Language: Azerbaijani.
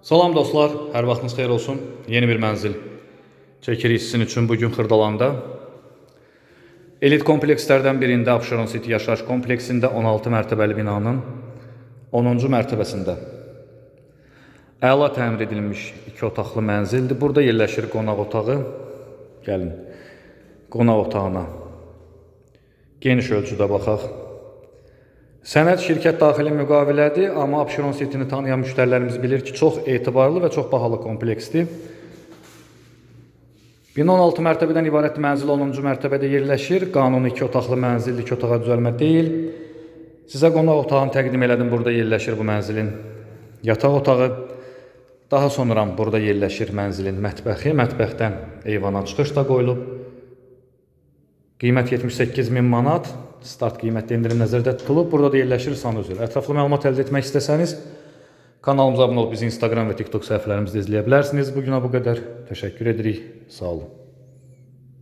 Salam dostlar, hər vaxtınız xeyir olsun. Yeni bir mənzil çəkirik sizin üçün bu gün Xırdalanda. Elit komplekslərdən birində Abşeron City yaşayış kompleksində 16 mərtəbəli binanın 10-cu mərtəbəsində əla təmir edilmiş iki otaqlı mənzildir. Burada yerləşir qonaq otağı. Gəlin qonaq otağına geniş ölçüdə baxaq. Sənəd şirkət daxili müqavilədir, amma Abşeron City-ni tanıyan müştərilərimiz bilir ki, çox etibarlı və çox bahalı kompleksdir. Bina 16 mərtəbədən ibarət mənzil 10-cu mərtəbədə yerləşir. Qanuni 2 otaqlı mənzildir, 2 otağa düzəlmə deyil. Sizə qonaq otağını təqdim elədim. Burada yerləşir bu mənzilin yataq otağı. Daha sonra burada yerləşir mənzilin mətbəxi. Mətbəxdən eyvana çıxış da qoyulub. Qiymət 78 min manat. Start qiymətdə endirim nəzərdə tutulub. Burada da yerləşir sanuzel. Ətraflı məlumat əldə etmək istəsəniz kanalımıza abunə olub bizi Instagram və TikTok səhifələrimizdə izləyə bilərsiniz. Bu günə bu qədər. Təşəkkür edirik. Sağ olun.